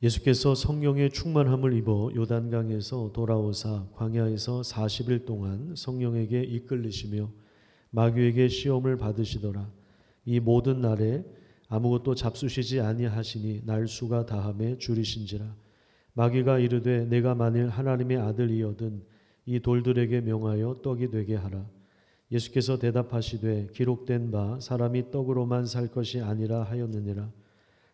예수께서 성령의 충만함을 입어 요단강에서 돌아오사 광야에서 40일 동안 성령에게 이끌리시며 마귀에게 시험을 받으시더라. 이 모든 날에 아무것도 잡수시지 아니하시니 날수가 다함에 줄이신지라. 마귀가 이르되 내가 만일 하나님의 아들이여든 이 돌들에게 명하여 떡이 되게 하라. 예수께서 대답하시되 기록된 바 사람이 떡으로만 살 것이 아니라 하였느니라.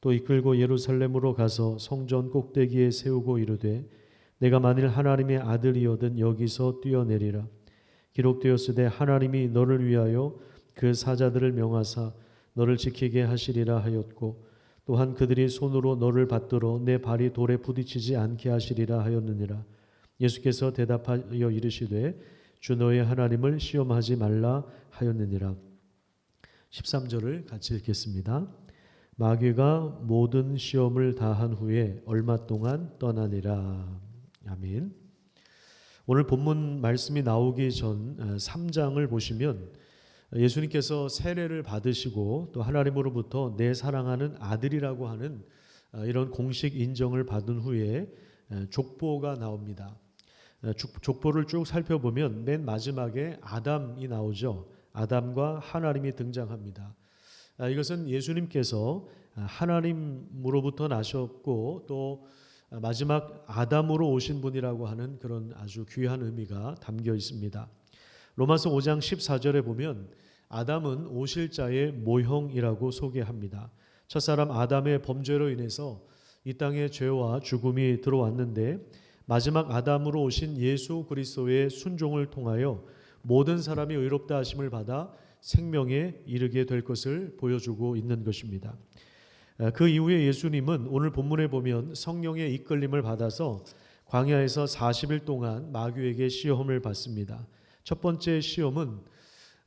또 이끌고 예루살렘으로 가서 성전 꼭대기에 세우고 이르되 내가 만일 하나님의 아들이거든 여기서 뛰어내리라. 기록되었으되 하나님이 너를 위하여 그 사자들을 명하사 너를 지키게 하시리라 하였고 또한 그들이 손으로 너를 받들어 내 발이 돌에 부딪히지 않게 하시리라 하였느니라. 예수께서 대답하여 이르시되 주 너의 하나님을 시험하지 말라 하였느니라. 13절을 같이 읽겠습니다. 마귀가 모든 시험을 다한 후에 얼마 동안 떠나니라. 아멘. 오늘 본문 말씀이 나오기 전 3장을 보시면 예수님께서 세례를 받으시고 또 하나님으로부터 내 사랑하는 아들이라고 하는 어, 이런 공식 인정을 받은 후에 족보가 나옵니다. 족보를 쭉 살펴보면 맨 마지막에 아담이 나오죠. 아담과 하나님이 등장합니다. 아, 이것은 예수님께서 하나님으로부터 나셨고 또 마지막 아담으로 오신 분이라고 하는 그런 아주 귀한 의미가 담겨 있습니다. 로마서 5장 14절에 보면 아담은 오실 자의 모형이라고 소개합니다. 첫사람 아담의 범죄로 인해서 이 땅에 죄와 죽음이 들어왔는데 마지막 아담으로 오신 예수 그리스도의 순종을 통하여 모든 사람이 의롭다 하심을 받아 생명에 이르게 될 것을 보여주고 있는 것입니다. 그 이후에 예수님은 오늘 본문에 보면 성령의 이끌림을 받아서 광야에서 40일 동안 마귀에게 시험을 받습니다. 첫 번째 시험은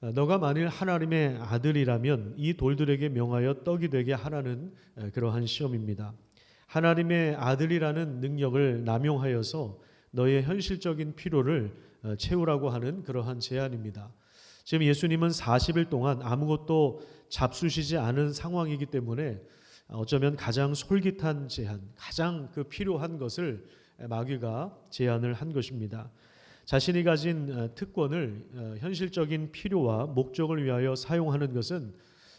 어, 너가 만일 하나님의 아들이라면 이 돌들에게 명하여 떡이 되게 하라는 그러한 시험입니다. 하나님의 아들이라는 능력을 남용하여서 너의 현실적인 필요를 어, 채우라고 하는 그러한 제안입니다. 지금 예수님은 40일 동안 아무것도 잡수시지 않은 상황이기 때문에 어쩌면 가장 솔깃한 제안, 가장 그 필요한 것을 마귀가 제안을 한 것입니다. 자신이 가진 어, 특권을 어, 현실적인 필요와 목적을 위하여 사용하는 것은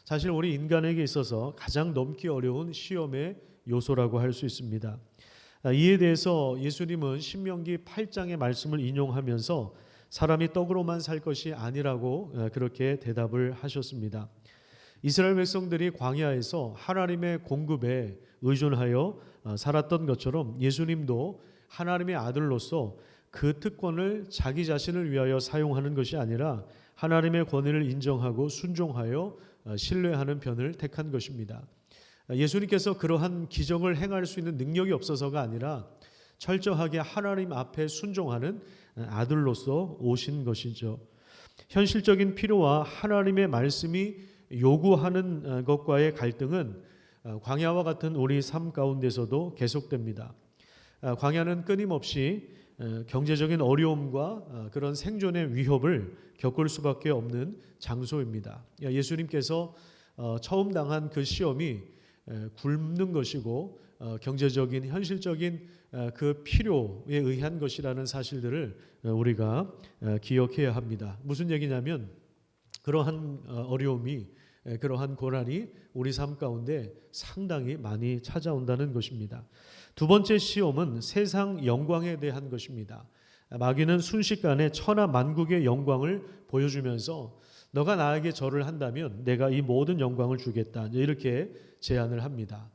사실 우리 인간에게 있어서 가장 넘기 어려운 시험의 요소라고 할 수 있습니다. 아, 이에 대해서 예수님은 신명기 8장의 말씀을 인용하면서 사람이 떡으로만 살 것이 아니라고 어, 그렇게 대답을 하셨습니다. 이스라엘 백성들이 광야에서 하나님의 공급에 의존하여 살았던 것처럼 예수님도 하나님의 아들로서 그 특권을 자기 자신을 위하여 사용하는 것이 아니라 하나님의 권위를 인정하고 순종하여 어, 신뢰하는 편을 택한 것입니다. 예수님께서 그러한 기적을 행할 수 있는 능력이 없어서가 아니라 철저하게 하나님 앞에 순종하는 아들로서 오신 것이죠. 현실적인 필요와 하나님의 말씀이 요구하는 어, 것과의 갈등은 어, 광야와 같은 우리 삶 가운데서도 계속됩니다. 광야는 끊임없이 경제적인 어려움과 어, 그런 생존의 위협을 겪을 수밖에 없는 장소입니다. 예수님께서 어, 처음 당한 그 시험이 굶는 것이고 어, 경제적인 현실적인 그 필요에 의한 것이라는 사실들을 우리가 기억해야 합니다. 무슨 얘기냐면 그러한 어려움이 그러한 고난이 우리 삶 가운데 상당히 많이 찾아온다는 것입니다. 두 번째 시험은 세상 영광에 대한 것입니다. 마귀는 순식간에 천하 만국의 영광을 보여주면서 너가 나에게 절을 한다면 내가 이 모든 영광을 주겠다. 이렇게 제안을 합니다.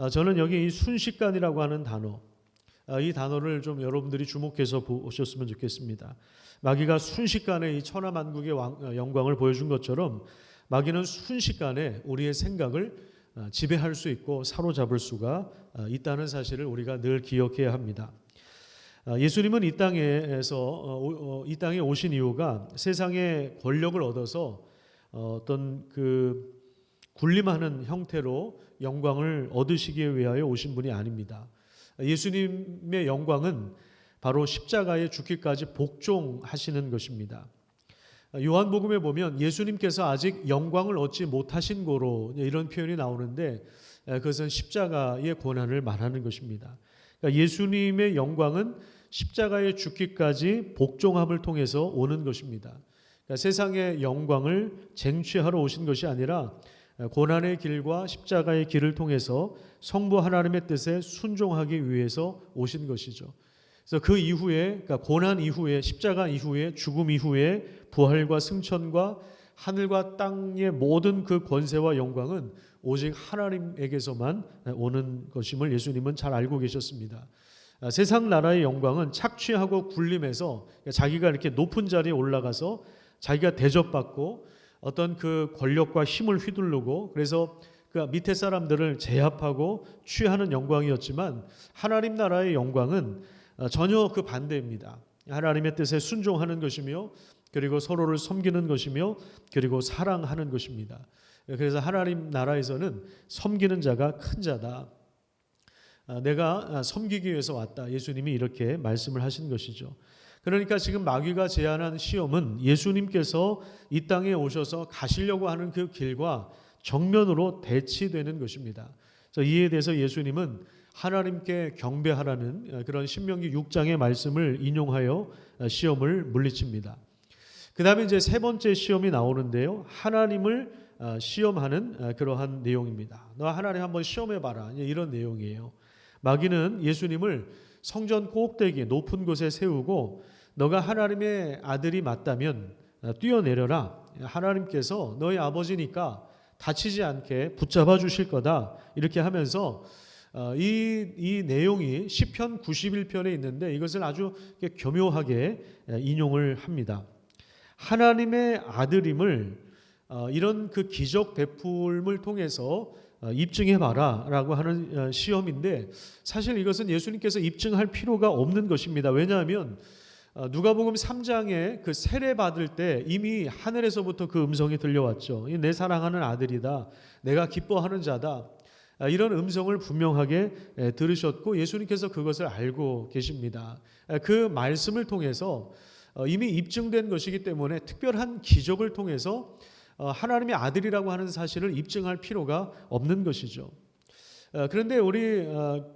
아, 저는 여기 이 순식간이라고 하는 단어, 아, 이 단어를 좀 여러분들이 주목해서 보셨으면 좋겠습니다. 마귀가 순식간에 이 천하 만국의 영광을 보여준 것처럼 마귀는 순식간에 우리의 생각을 어, 지배할 수 있고 사로잡을 수가 어, 있다는 사실을 우리가 늘 기억해야 합니다. 아, 예수님은 이 땅에서 어, 오- 어, 이 땅에 오신 이유가 세상의 권력을 얻어서 어, 어떤 그 군림하는 형태로 영광을 얻으시기 위하여 오신 분이 아닙니다. 예수님의 영광은 바로 십자가에 죽기까지 복종하시는 것입니다. 요한복음에 보면 예수님께서 아직 영광을 얻지 못하신 고로 이런 표현이 나오는데 그것은 십자가의 고난을 말하는 것입니다. 그러니까 예수님의 영광은 십자가에 죽기까지 복종함을 통해서 오는 것입니다. 그러니까 세상의 영광을 쟁취하러 오신 것이 아니라 고난의 길과 십자가의 길을 통해서 성부 하나님의 뜻에 순종하기 위해서 오신 것이죠. 그래서 그 이후에 그러니까 고난 이후에 십자가 이후에 죽음 이후에 부활과 승천과 하늘과 땅의 모든 그 권세와 영광은 오직 하나님에게서만 오는 것임을 예수님은 잘 알고 계셨습니다. 아, 세상 나라의 영광은 착취하고 굴림해서 자기가 이렇게 높은 자리에 올라가서 자기가 대접받고 어떤 그 권력과 힘을 휘두르고 그래서 그 밑에 사람들을 제압하고 취하는 영광이었지만 하나님 나라의 영광은 어, 전혀 그 반대입니다. 하나님의 뜻에 순종하는 것이며 그리고 서로를 섬기는 것이며 그리고 사랑하는 것입니다. 그래서 하나님 나라에서는 섬기는 자가 큰 자다. 아, 내가 섬기기 위해서 왔다. 예수님이 이렇게 말씀을 하신 것이죠. 그러니까 지금 마귀가 제안한 시험은 예수님께서 이 땅에 오셔서 가시려고 하는 그 길과 정면으로 대치되는 것입니다. 이에 대해서 예수님은 하나님께 경배하라는 그런 신명기 6장의 말씀을 인용하여 시험을 물리칩니다. 그 다음에 이제 세 번째 시험이 나오는데요. 하나님을 시험하는 그러한 내용입니다. 너 하나님 한번 시험해 봐라. 이런 내용이에요. 마귀는 예수님을 성전 꼭대기 높은 곳에 세우고 너가 하나님의 아들이 맞다면 뛰어내려라. 하나님께서 너희 아버지니까 다치지 않게 붙잡아 주실 거다. 이렇게 하면서 어, 이, 이 내용이 시편 91편에 있는데 이것을 아주 교묘하게 인용을 합니다. 하나님의 아들임을 어, 이런 그 기적 베풀을 통해서 어, 입증해 봐라 라고 하는 시험인데 사실 이것은 예수님께서 입증할 필요가 없는 것입니다. 왜냐하면 누가복음 3장에 그 세례 받을 때 이미 하늘에서부터 그 음성이 들려왔죠. 내 사랑하는 아들이다. 내가 기뻐하는 자다. 아, 이런 음성을 분명하게 들으셨고 예수님께서 그것을 알고 계십니다. 그 말씀을 통해서 어, 이미 입증된 것이기 때문에 특별한 기적을 통해서 어, 하나님의 아들이라고 하는 사실을 입증할 필요가 없는 것이죠. 어, 그런데 우리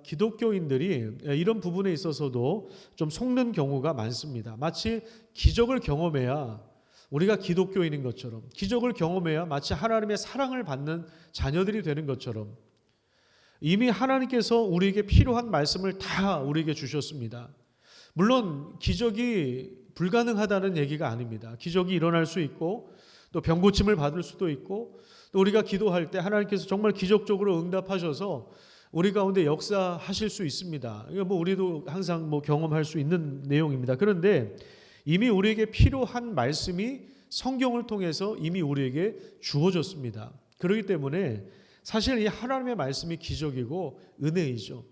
기독교인들이 이런 부분에 있어서도 좀 속는 경우가 많습니다. 마치 기적을 경험해야 우리가 기독교인인 것처럼 기적을 경험해야 마치 하나님의 사랑을 받는 자녀들이 되는 것처럼 이미 하나님께서 우리에게 필요한 말씀을 다 우리에게 주셨습니다. 물론 기적이 불가능하다는 얘기가 아닙니다. 기적이 일어날 수 있고 또 병고침을 받을 수도 있고 또 우리가 기도할 때 하나님께서 정말 기적적으로 응답하셔서 우리 가운데 역사하실 수 있습니다. 이거 뭐 우리도 항상 뭐 경험할 수 있는 내용입니다. 그런데 이미 우리에게 필요한 말씀이 성경을 통해서 이미 우리에게 주어졌습니다. 그렇기 때문에 사실 이 하나님의 말씀이 기적이고 은혜이죠.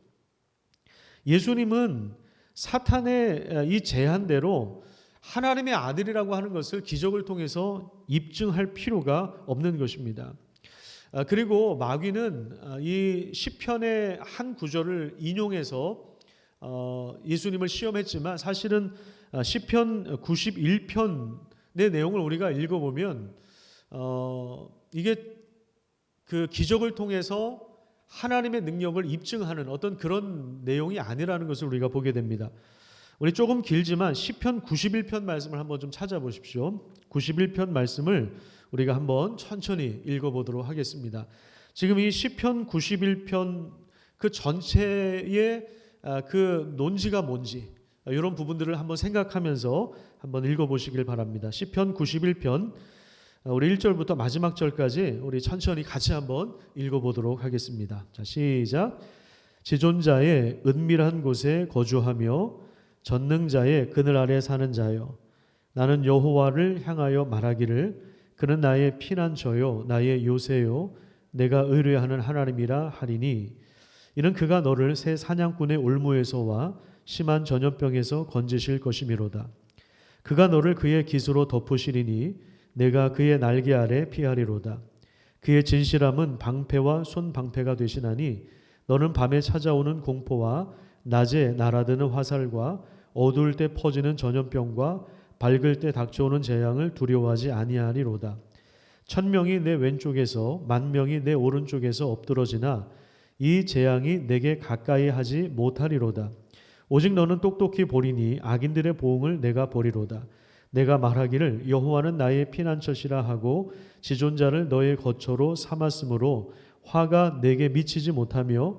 예수님은 사탄의 이 제한대로 하나님의 아들이라고 하는 것을 기적을 통해서 입증할 필요가 없는 것입니다. 아, 그리고 마귀는 아, 이 시편의 한 구절을 인용해서 어, 예수님을 시험했지만 사실은 아, 시편 91편의 내용을 우리가 읽어보면 어, 이게 그 기적을 통해서 하나님의 능력을 입증하는 어떤 그런 내용이 아니라는 것을 우리가 보게 됩니다. 우리 조금 길지만 시편 91편 말씀을 한번 좀 찾아보십시오. 91편 말씀을 우리가 한번 천천히 읽어보도록 하겠습니다. 지금 이 시편 91편 그 전체의 아, 그 논지가 뭔지 이런 부분들을 한번 생각하면서 한번 읽어보시길 바랍니다. 시편 91편 어, 우리 1절부터 마지막 절까지 우리 천천히 같이 한번 읽어보도록 하겠습니다. 자, 시작. 지존자의 은밀한 곳에 거주하며 전능자의 그늘 아래 사는 자여 나는 여호와를 향하여 말하기를 그는 나의 피난처요 나의 요새요 내가 의뢰하는 하나님이라 하리니 이는 그가 너를 새 사냥꾼의 올무에서와 심한 전염병에서 건지실 것이미로다. 그가 너를 그의 기수로 덮으시리니 내가 그의 날개 아래 피하리로다. 그의 진실함은 방패와 손방패가 되시나니 너는 밤에 찾아오는 공포와 낮에 날아드는 화살과 어두울 때 퍼지는 전염병과 밝을 때 닥쳐오는 재앙을 두려워하지 아니하리로다. 천 명이 내 왼쪽에서 만 명이 내 오른쪽에서 엎드러지나 이 재앙이 내게 가까이 하지 못하리로다. 오직 너는 똑똑히 보리니 악인들의 보응을 내가 보리로다. 내가 말하기를 여호와는 나의 피난처시라 하고 지존자를 너의 거처로 삼았으므로 화가 내게 미치지 못하며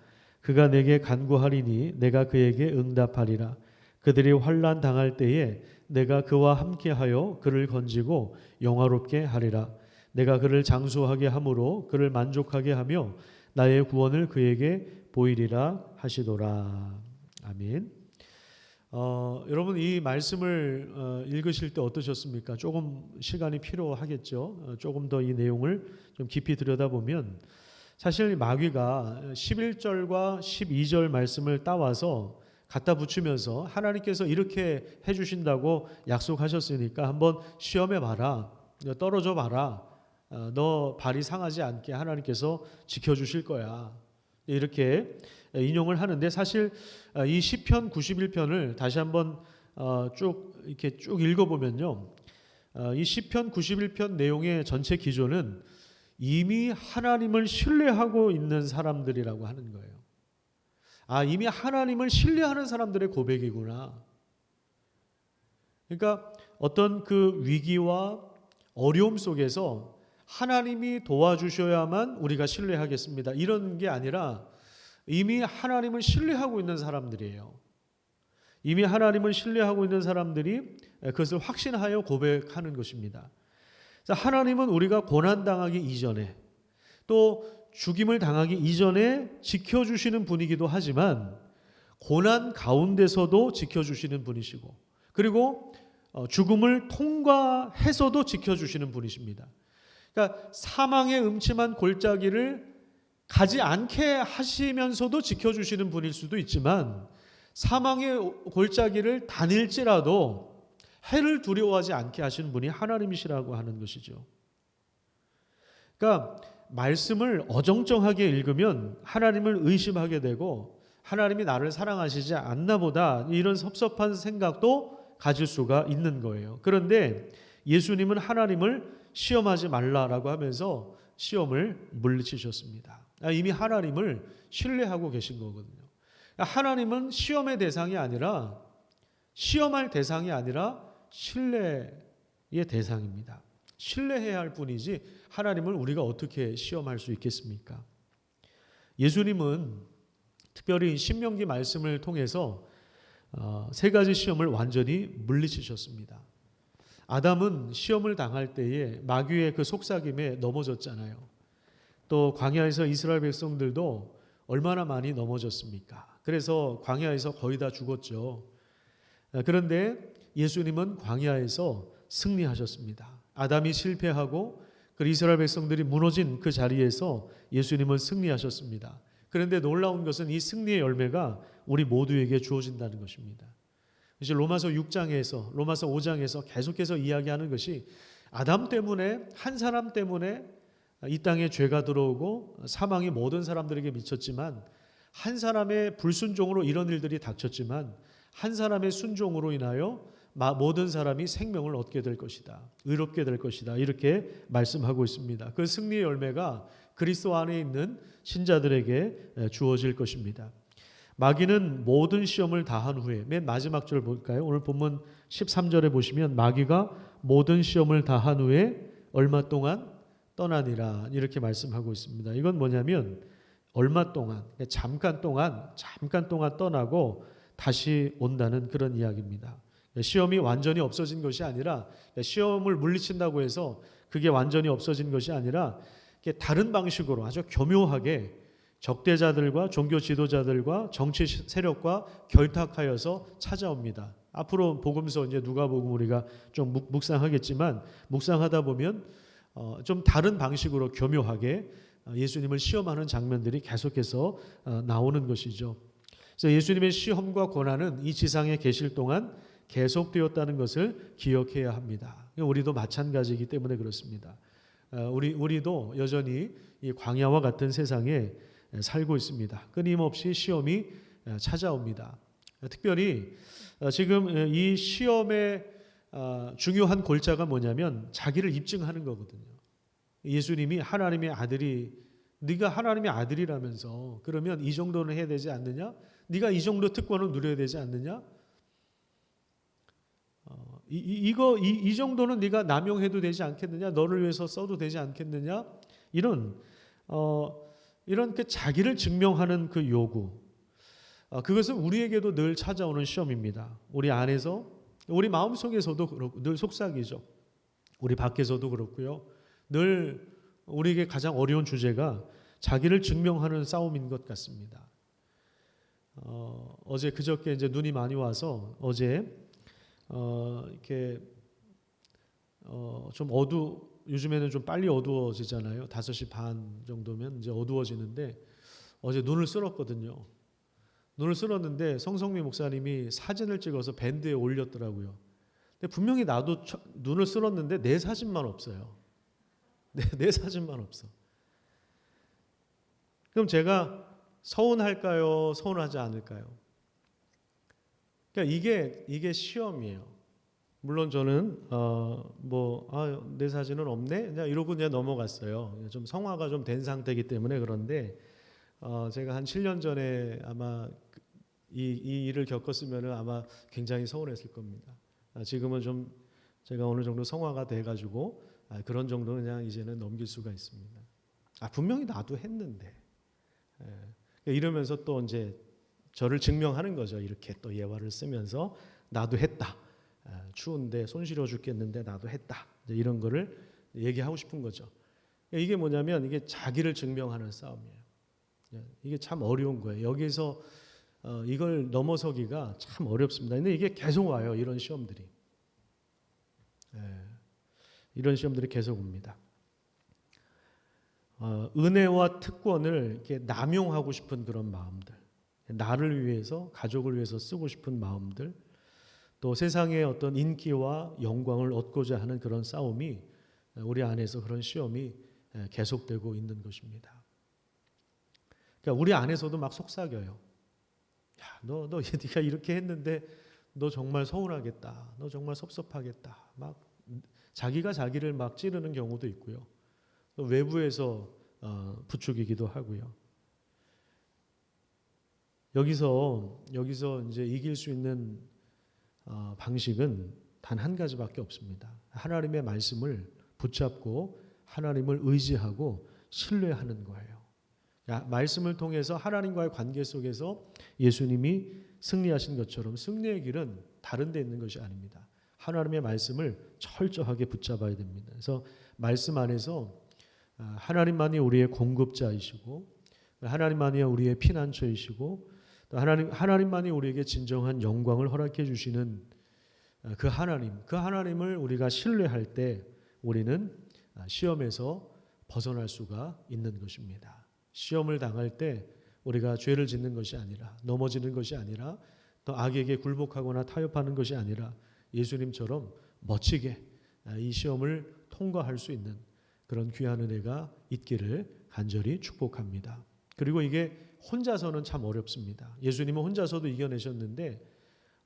그가 내게 간구하리니 내가 그에게 응답하리라 그들이 환난 당할 때에 내가 그와 함께하여 그를 건지고 영화롭게 하리라 내가 그를 장수하게 함으로 그를 만족하게 하며 나의 구원을 그에게 보이리라 하시도라 아멘. 어, 여러분 이 말씀을 어, 읽으실 때 어떠셨습니까? 조금 시간이 필요하겠죠. 어, 조금 더 이 내용을 좀 깊이 들여다보면 사실 마귀가 11절과 12절 말씀을 따와서 갖다 붙이면서 하나님께서 이렇게 해주신다고 약속하셨으니까 한번 시험해 봐라, 떨어져 봐라. 어, 너 발이 상하지 않게 하나님께서 지켜주실 거야. 이렇게 인용을 하는데 사실 어, 이 시편 91편을 다시 한번 어, 쭉 이렇게 쭉 읽어보면요, 어, 이 시편 91편 내용의 전체 기조는 이미 하나님을 신뢰하고 있는 사람들이라고 하는 거예요. 아 이미 하나님을 신뢰하는 사람들의 고백이구나. 그러니까 어떤 그 위기와 어려움 속에서 하나님이 도와주셔야만 우리가 신뢰하겠습니다. 이런 게 아니라 이미 하나님을 신뢰하고 있는 사람들이에요. 이미 하나님을 신뢰하고 있는 사람들이 그것을 확신하여 고백하는 것입니다. 하나님은 우리가 고난 당하기 이전에 또 죽임을 당하기 이전에 지켜주시는 분이기도 하지만 고난 가운데서도 지켜주시는 분이시고 그리고 어, 죽음을 통과해서도 지켜주시는 분이십니다. 그러니까 사망의 음침한 골짜기를 가지 않게 하시면서도 지켜주시는 분일 수도 있지만 사망의 골짜기를 다닐지라도 해를 두려워하지 않게 하시는 분이 하나님이시라고 하는 것이죠. 그러니까 말씀을 어정쩡하게 읽으면 하나님을 의심하게 되고 하나님이 나를 사랑하시지 않나 보다 이런 섭섭한 생각도 가질 수가 있는 거예요. 그런데 예수님은 하나님을 시험하지 말라라고 하면서 시험을 물리치셨습니다. 아, 이미 하나님을 신뢰하고 계신 거거든요. 하나님은 시험의 대상이 아니라 시험할 대상이 아니라 신뢰의 대상입니다. 신뢰해야 할 뿐이지 하나님을 우리가 어떻게 시험할 수 있겠습니까? 예수님은 특별히 신명기 말씀을 통해서 어, 세 가지 시험을 완전히 물리치셨습니다. 아담은 시험을 당할 때에 마귀의 그 속삭임에 넘어졌잖아요. 또 광야에서 이스라엘 백성들도 얼마나 많이 넘어졌습니까? 그래서 광야에서 거의 다 죽었죠. 그런데 예수님은 광야에서 승리하셨습니다. 아담이 실패하고 그 이스라엘 백성들이 무너진 그 자리에서 예수님은 승리하셨습니다. 그런데 놀라운 것은 이 승리의 열매가 우리 모두에게 주어진다는 것입니다. 이제 로마서 6장에서 로마서 5장에서 계속해서 이야기하는 것이 아담 때문에 한 사람 때문에 이 땅에 죄가 들어오고 사망이 모든 사람들에게 미쳤지만 한 사람의 불순종으로 이런 일들이 닥쳤지만 한 사람의 순종으로 인하여 모든 사람이 생명을 얻게 될 것이다. 의롭게 될 것이다. 이렇게 말씀하고 있습니다. 그 승리의 열매가 그리스도 안에 있는 신자들에게 주어질 것입니다. 마귀는 모든 시험을 다한 후에 맨 마지막 절 볼까요? 오늘 본문 13절에 보시면 마귀가 모든 시험을 다한 후에 얼마 동안 떠나니라 이렇게 말씀하고 있습니다. 이건 뭐냐면 얼마 동안 잠깐 동안 잠깐 동안 떠나고 다시 온다는 그런 이야기입니다. 시험이 완전히 없어진 것이 아니라 시험을 물리친다고 해서 그게 완전히 없어진 것이 아니라 다른 방식으로 아주 교묘하게 적대자들과 종교 지도자들과 정치 세력과 결탁하여서 찾아옵니다. 앞으로 복음서 이제 누가 복음 우리가 좀 묵- 묵상하겠지만 묵상하다 보면 어, 좀 다른 방식으로 교묘하게 어, 예수님을 시험하는 장면들이 계속해서 어, 나오는 것이죠. 그래서 예수님의 시험과 고난은 이 지상에 계실 동안 계속되었다는 것을 기억해야 합니다. 우리도 마찬가지이기 때문에 그렇습니다. 어, 우리 우리도 여전히 이 광야와 같은 세상에 살고 있습니다. 끊임없이 시험이 어, 찾아옵니다. 특별히 어, 지금 이 시험의 어, 중요한 골자가 뭐냐면 자기를 입증하는 거거든요. 예수님이 하나님의 아들이 네가 하나님의 아들이라면서 그러면 이 정도는 해야 되지 않느냐? 네가 이 정도 특권을 누려야 되지 않느냐? 어, 이, 이, 이거 이, 이 정도는 네가 남용해도 되지 않겠느냐? 너를 위해서 써도 되지 않겠느냐? 이런 어, 이런 그 자기를 증명하는 그 요구. 어, 그것은 우리에게도 늘 찾아오는 시험입니다. 우리 안에서 우리 마음 속에서도 늘 속삭이죠. 우리 밖에서도 그렇고요. 늘 우리에게 가장 어려운 주제가 자기를 증명하는 싸움인 것 같습니다. 어, 어제 그저께 이제 눈이 많이 와서 어제 어, 이렇게 어, 좀 어두 요즘에는 좀 빨리 어두워지잖아요. 5시 반 정도면 이제 어두워지는데 어제 눈을 쓸었거든요. 눈을 쓸었는데 성성미 목사님이 사진을 찍어서 밴드에 올렸더라고요. 근데 분명히 나도 처- 눈을 쓸었는데 내 사진만 없어요. 내, 내 사진만 없어. 그럼 제가 서운할까요? 서운하지 않을까요? 그러니까 이게 이게 시험이에요. 물론 저는 어뭐아내 사진은 없네 그냥 이러고 그냥 넘어갔어요. 좀 성화가 좀 된 상태이기 때문에 그런데 어 제가 한 7년 전에 아마 그 이, 이 일을 겪었으면은 아마 굉장히 서운했을 겁니다. 아, 지금은 좀 제가 어느 정도 성화가 돼가지고 아, 그런 정도는 그냥 이제는 넘길 수가 있습니다. 아 분명히 나도 했는데 예. 그러니까 이러면서 또 이제 저를 증명하는 거죠. 이렇게 또 예화를 쓰면서 나도 했다. 아, 추운데 손 시려 죽겠는데 나도 했다. 이런 거를 얘기하고 싶은 거죠. 이게 뭐냐면 이게 자기를 증명하는 싸움이에요. 예, 이게 참 어려운 거예요. 여기서 어, 이걸 넘어서기가 참 어렵습니다. 근데 이게 계속 와요. 이런 시험들이. 예, 이런 시험들이 계속 옵니다. 어, 은혜와 특권을 이렇게 남용하고 싶은 그런 마음들, 나를 위해서, 가족을 위해서 쓰고 싶은 마음들, 또 세상의 어떤 인기와 영광을 얻고자 하는 그런 싸움이 우리 안에서 그런 시험이 계속되고 있는 것입니다. 그러니까 우리 안에서도 막 속삭여요. 야, 너, 너 네가 이렇게 했는데 너 정말 서운하겠다. 너 정말 섭섭하겠다. 막 자기가 자기를 막 찌르는 경우도 있고요. 또 외부에서 어, 부추기기도 하고요. 여기서 여기서 이제 이길 수 있는 어, 방식은 단 한 가지밖에 없습니다. 하나님의 말씀을 붙잡고 하나님을 의지하고 신뢰하는 거예요. 야, 말씀을 통해서 하나님과의 관계 속에서 예수님이 승리하신 것처럼 승리의 길은 다른 데 있는 것이 아닙니다. 하나님의 말씀을 철저하게 붙잡아야 됩니다. 그래서 말씀 안에서 아, 하나님만이 우리의 공급자이시고 하나님만이 우리의 피난처이시고 또 하나님 하나님만이 우리에게 진정한 영광을 허락해 주시는 아, 그 하나님, 그 하나님을 우리가 신뢰할 때 우리는 아, 시험에서 벗어날 수가 있는 것입니다. 시험을 당할 때 우리가 죄를 짓는 것이 아니라 넘어지는 것이 아니라 또 악에게 굴복하거나 타협하는 것이 아니라 예수님처럼 멋지게 아, 이 시험을 통과할 수 있는 그런 귀한 은혜가 있기를 간절히 축복합니다. 그리고 이게 혼자서는 참 어렵습니다. 예수님은 혼자서도 이겨내셨는데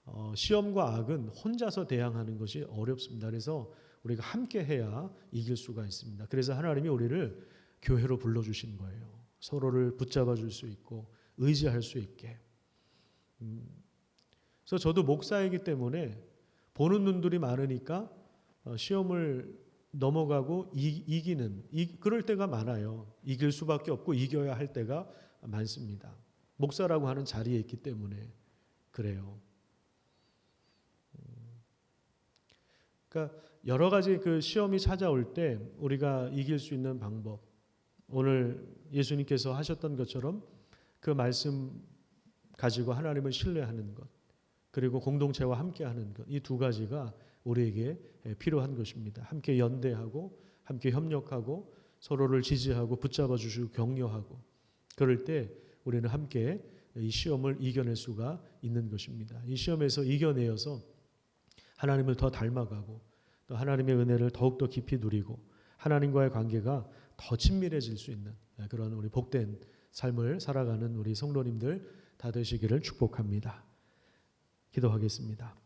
어, 시험과 악은 혼자서 대항하는 것이 어렵습니다. 그래서 우리가 함께 해야 이길 수가 있습니다. 그래서 하나님이 우리를 교회로 불러주신 거예요. 서로를 붙잡아 줄 수 있고 의지할 수 있게. 음, 그래서 저도 목사이기 때문에 보는 눈들이 많으니까 어, 시험을 넘어가고 이, 기는 이, 그럴 때가 많아요. 이길 수밖에 없고 이겨야 할 때가 많습니다. 목사라고 하는 자리에 있기 때문에 그래요. 음. 그러니까 여러 가지 그 시험이 찾아올 때 우리가 이길 수 있는 방법 오늘 예수님께서 하셨던 것처럼 그 말씀 가지고 하나님을 신뢰하는 것 그리고 공동체와 함께하는 것 이 두 가지가 우리에게 필요한 것입니다. 함께 연대하고 함께 협력하고 서로를 지지하고 붙잡아 주시고 격려하고 그럴 때 우리는 함께 이 시험을 이겨낼 수가 있는 것입니다. 이 시험에서 이겨내어서 하나님을 더 닮아가고 또 하나님의 은혜를 더욱더 깊이 누리고 하나님과의 관계가 더 친밀해질 수 있는 그런 우리 복된 삶을 살아가는 우리 성도님들 다 되시기를 축복합니다. 기도하겠습니다.